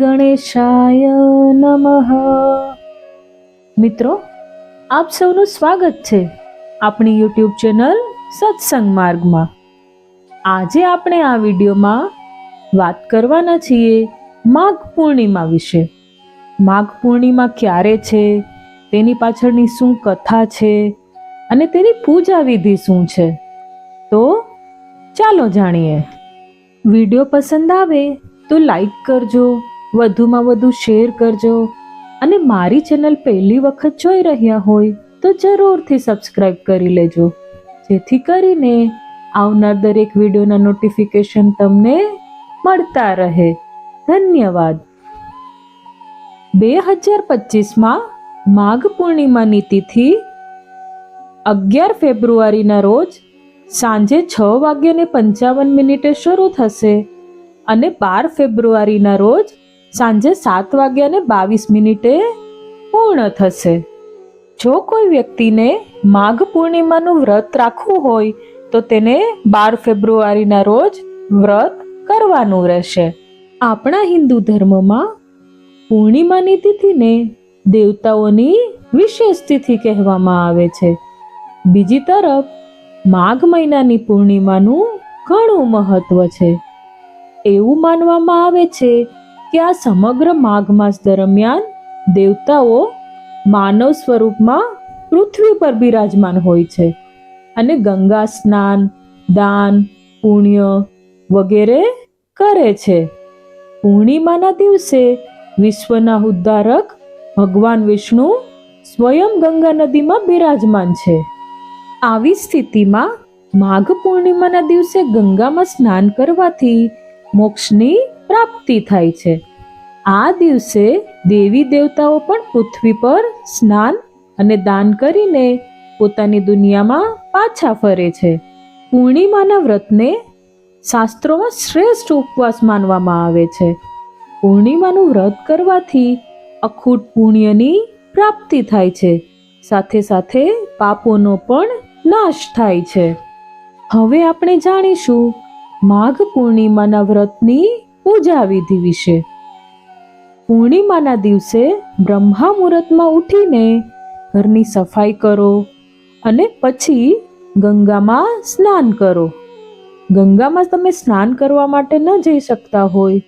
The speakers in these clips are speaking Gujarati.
ગણેશાય નમઃ મિત્રો આપ સૌનું સ્વાગત છે આપણી યુટ્યુબ ચેનલ સત્સંગ માર્ગમાં. આજે આપણે આ વિડીયોમાં વાત કરવાના છીએ માઘ પૂર્ણિમા વિશે. માઘ પૂર્ણિમા ક્યારે છે, તેની પાછળની શું કથા છે, અને તેની પૂજા વિધિ શું છે? તો ચાલો જાણીએ. વીડિયો પસંદ આવે તો લાઈક કરજો વધુમાં વધુ શેર કરજો અને મારી ચેનલ પહેલી વખત જોઈ રહ્યા હોય તો જરૂરથી સબસ્ક્રાઇબ કરી લેજો. જેથી કરીને આવનાર દરેક વિડીયોના નોટિફિકેશન તમને મળતા રહે. ધન્યવાદ. બે હજાર પચીસમાં માઘ પૂર્ણિમાની તિથિ અગિયાર ફેબ્રુઆરીના રોજ સાંજે છ વાગ્યાને પંચાવન મિનિટે શરૂ થશે અને બાર ફેબ્રુઆરીના રોજ સાંજે સાત વાગ્યાને બાવીસ મિનિટે પૂર્ણ થશે. જો કોઈ વ્યક્તિને માઘ પૂર્ણિમાનું વ્રત રાખવું હોય, તો તેને બાર ફેબ્રુઆરીના રોજ વ્રત કરવાનું રહેશે. આપણા હિન્દુ ધર્મમાં પૂર્ણિમાની તિથિને દેવતાઓની વિશેષ તિથિ કહેવામાં આવે છે. બીજી તરફ, માઘ મહિનાની પૂર્ણિમાનું ઘણું મહત્વ છે. એવું માનવામાં આવે છે કે આ સમગ્ર માઘ માસ દરમિયાન દેવતાઓ માનવ સ્વરૂપમાં પૃથ્વી પર બિરાજમાન હોય છે અને ગંગા સ્નાન, દાન, પુણ્ય વગેરે કરે છે. પૂર્ણિમાના દિવસે વિશ્વના ઉદ્ધારક ભગવાન વિષ્ણુ સ્વયં ગંગા નદીમાં બિરાજમાન છે. આવી સ્થિતિમાં માઘ પૂર્ણિમાના દિવસે ગંગામાં સ્નાન કરવાથી મોક્ષની પ્રાપ્તિ થાય છે. આ દિવસે દેવી દેવતાઓ પણ પૃથ્વી પર સ્નાન અને દાન કરીને પોતાની દુનિયામાં પાછા ફરે છે. પૂર્ણિમાના વ્રતને શાસ્ત્રોમાં શ્રેષ્ઠ ઉપવાસ માનવામાં આવે છે. પૂર્ણિમાનું વ્રત કરવાથી અખૂટ પુણ્યની પ્રાપ્તિ થાય છે. સાથે સાથે પાપોનો પણ નાશ થાય છે. હવે આપણે જાણીશું, માઘ પૂર્ણિમાના વ્રતની પૂજા વિધિ વિશે. પૂર્ણિમાના દિવસે બ્રહ્મા મુહૂર્તમાં ઉઠીને ઘરની સફાઈ કરો અને પછી ગંગામાં સ્નાન કરો. ગંગામાં તમે સ્નાન કરવા માટે ન જઈ શકતા હોય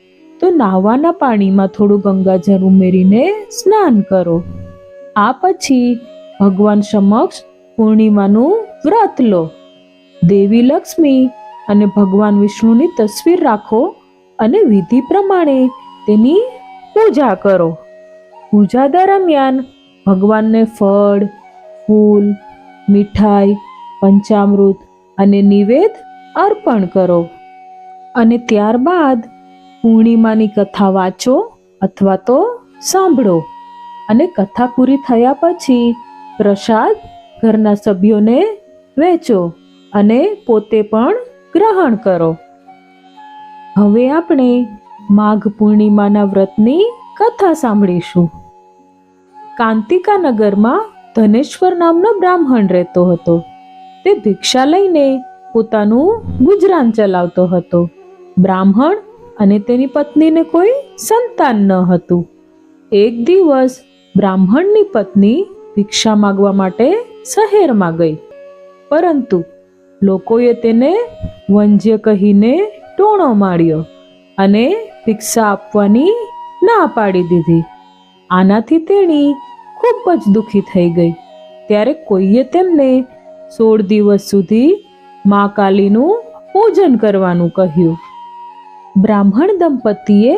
તો નાહવાના પાણીમાં થોડું ગંગાજળ ઉમેરીને સ્નાન કરો. આ પછી ભગવાન સમક્ષ પૂર્ણિમાનું વ્રત લો. દેવી લક્ષ્મી અને ભગવાન વિષ્ણુની તસવીર રાખો અને વિધિ પ્રમાણે તેની પૂજા કરો. પૂજા દરમિયાન ભગવાનને ફળ, ફૂલ, મીઠાઈ, પંચામૃત અને નિવેદ અર્પણ કરો. અને ત્યારબાદ પૂર્ણિમાની કથા વાંચો અથવા તો સાંભળો. અને કથા પૂરી થયા પછી પ્રસાદ ઘરના સભ્યોને વેચો અને પોતે પણ ગ્રહણ કરો. હવે આપણે માઘ પૂર્ણિમાના વ્રતની કથા સાંભળીશું. કાંતિકા નગરમાં ધનેશ્વર નામનો બ્રાહ્મણ રહેતો હતો. તે ભિક્ષા લઈને પોતાનું ગુજરાન ચલાવતો હતો. બ્રાહ્મણ અને તેની પત્નીને કોઈ સંતાન ન હતું. એક દિવસ બ્રાહ્મણની પત્ની ભિક્ષા માગવા માટે શહેરમાં ગઈ. પરંતુ લોકોએ તેને વંજ્ય કહીને ટોણો માર્યો અને ભિક્ષા આપવાની ના પાડી દીધી. આનાથી તેણી ખૂબ જ દુઃખી થઈ ગઈ. ત્યારે કોઈએ તેમને સોળ દિવસ સુધી મા કાલીનું પૂજન કરવાનું કહ્યું. બ્રાહ્મણ દંપતીએ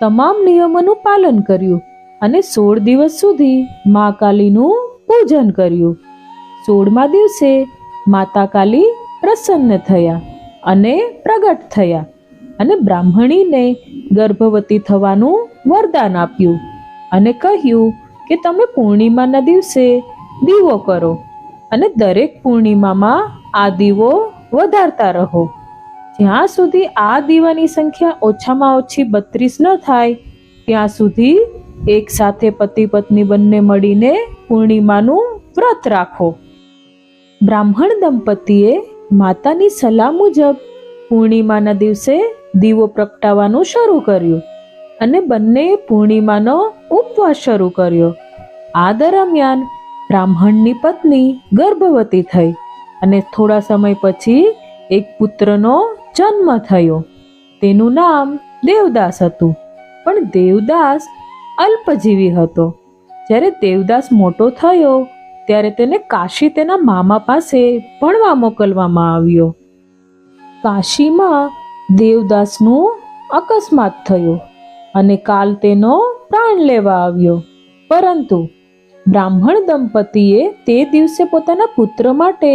તમામ નિયમોનું પાલન કર્યું અને સોળ દિવસ સુધી મા કાલીનું પૂજન કર્યું. સોળમા દિવસે માતા કાલી પ્રસન્ન થયા. અને પ્રગટ થયા અને બ્રાહ્મણીને ગર્ભવતી થવાનું વરદાન આપ્યું અને કહ્યું કે તમે પૂર્ણિમાના દિવસે દીવો કરો અને દરેક પૂર્ણિમામાં આ દીવો વધારતા રહો. જ્યાં સુધી આ દીવાની સંખ્યા ઓછામાં ઓછી બત્રીસ ન થાય, ત્યાં સુધી એક સાથે પતિ પત્ની બંને મળીને પૂર્ણિમાનું વ્રત રાખો. બ્રાહ્મણ દંપતીએ માતાની સલાહ મુજબ પૂર્ણિમાના દિવસે દીવો પ્રગટાવવાનું શરૂ કર્યું અને બંને પૂર્ણિમાનો ઉપવાસ શરૂ કર્યો. આ દરમિયાન બ્રાહ્મણની પત્ની ગર્ભવતી થઈ અને થોડા સમય પછી એક પુત્રનો જન્મ થયો. તેનું નામ દેવદાસ હતું, પણ દેવદાસ અલ્પજીવી હતો. જ્યારે દેવદાસ મોટો થયો ત્યારે તેને કાશી તેના મામા પાસે ભણવા મોકલવામાં આવ્યો. કાશીમાં દેવદાસનું અકસ્માત થયો અને કાલ તેનો પ્રાણ લેવા આવ્યો. પરંતુ બ્રાહ્મણ દંપતીએ તે દિવસે પોતાના પુત્ર માટે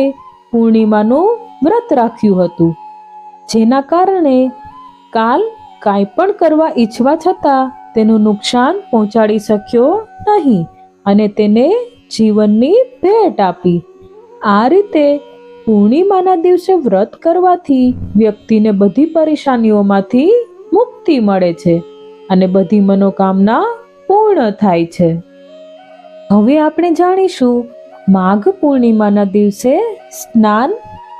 પૂર્ણિમાનું વ્રત રાખ્યું હતું, જેના કારણે કાલ કાંઈ પણ કરવા ઈચ્છવા છતાં તેનું નુકસાન પહોંચાડી શક્યો નહીં અને તેને જીવનની ભેટ આપી. આ રીતે પૂર્ણિમાના દિવસે વ્રત કરવાથી વ્યક્તિને બધી પરેશાનીઓમાંથી મુક્તિ મળે છે અને બધી મનોકામના પૂર્ણ થાય છે. હવે આપણે જાણીશું માઘ પૂર્ણિમાના દિવસે સ્નાન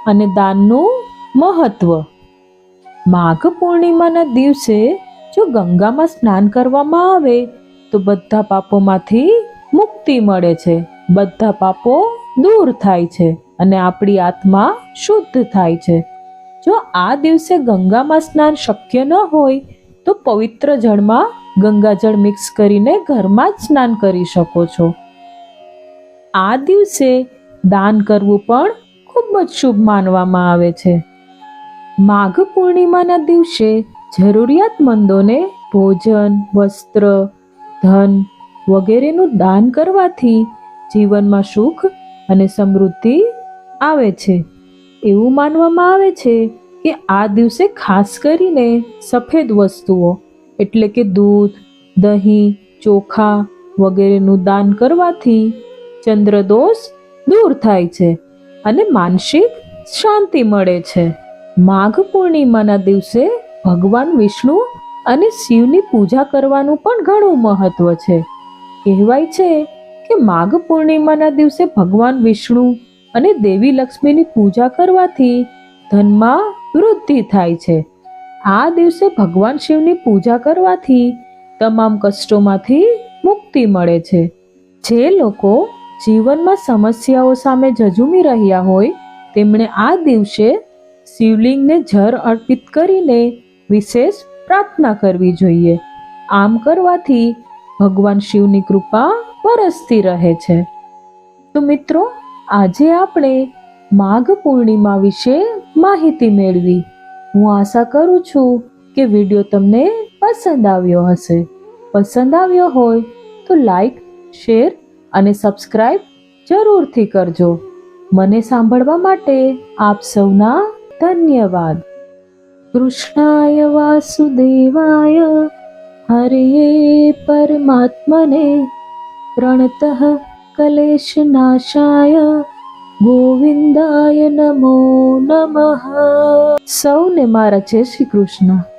અને દાનનું મહત્વ. માઘ પૂર્ણિમાના દિવસે જો ગંગામાં સ્નાન કરવામાં આવે, તો બધા પાપોમાંથી મુક્તિ મળે છે. બધા પાપો દૂર થાય છે અને આપણી આત્મા શુદ્ધ થાય છે. જો આ દિવસે ગંગામાં સ્નાન શક્ય ન હોય, તો પવિત્ર જળમાં ગંગાજળ મિક્સ કરીને ઘરમાં જ સ્નાન કરી શકો છો. આ દિવસે દાન કરવું પણ ખૂબ જ શુભ માનવામાં આવે છે. માઘ પૂર્ણિમાના દિવસે જરૂરિયાતમંદોને ભોજન, વસ્ત્ર, ધન વગેરેનું દાન કરવાથી જીવનમાં સુખ અને સમૃદ્ધિ આવે છે. એવું માનવામાં આવે છે કે આ દિવસે ખાસ કરીને સફેદ વસ્તુઓ, એટલે કે દૂધ, દહીં, ચોખા વગેરેનું દાન કરવાથી ચંદ્રદોષ દૂર થાય છે અને માનસિક શાંતિ મળે છે. માઘ પૂર્ણિમાના દિવસે ભગવાન વિષ્ણુ અને શિવની પૂજા કરવાનું પણ ઘણું મહત્વ છે. કહેવાય છે કે માઘ પૂર્ણિમાના દિવસે ભગવાન વિષ્ણુ અને દેવી લક્ષ્મીની પૂજા કરવાથી ધનમાં વૃદ્ધિ થાય છે. આ દિવસે ભગવાન શિવની પૂજા કરવાથી તમામ કષ્ટોમાંથી મુક્તિ મળે છે. જે લોકો જીવનમાં સમસ્યાઓ સામે ઝઝૂમી રહ્યા હોય, તેમણે આ દિવસે શિવલિંગને જળ અર્પિત કરીને વિશેષ પ્રાર્થના કરવી જોઈએ. આમ કરવાથી ભગવાન શિવની કૃપા વરસતી રહે છે. તો મિત્રો, આજે આપણે માઘ પૂર્ણિમા વિશે માહિતી મેળવી. હું આશા કરું છું કે વીડિયો તમને પસંદ આવ્યો હશે. પસંદ આવ્યો હોય તો લાઈક, શેર અને સબસ્ક્રાઈબ જરૂરથી કરજો. મને સાંભળવા માટે આપ સૌના ધન્યવાદ. કૃષ્ણાય વાસુદેવાય હરિયે પરમાત્મને પ્રણતઃ કલેશનાશાય ગોવિંદાય નમો નમઃ. સૌને મારા જય શ્રી કૃષ્ણ.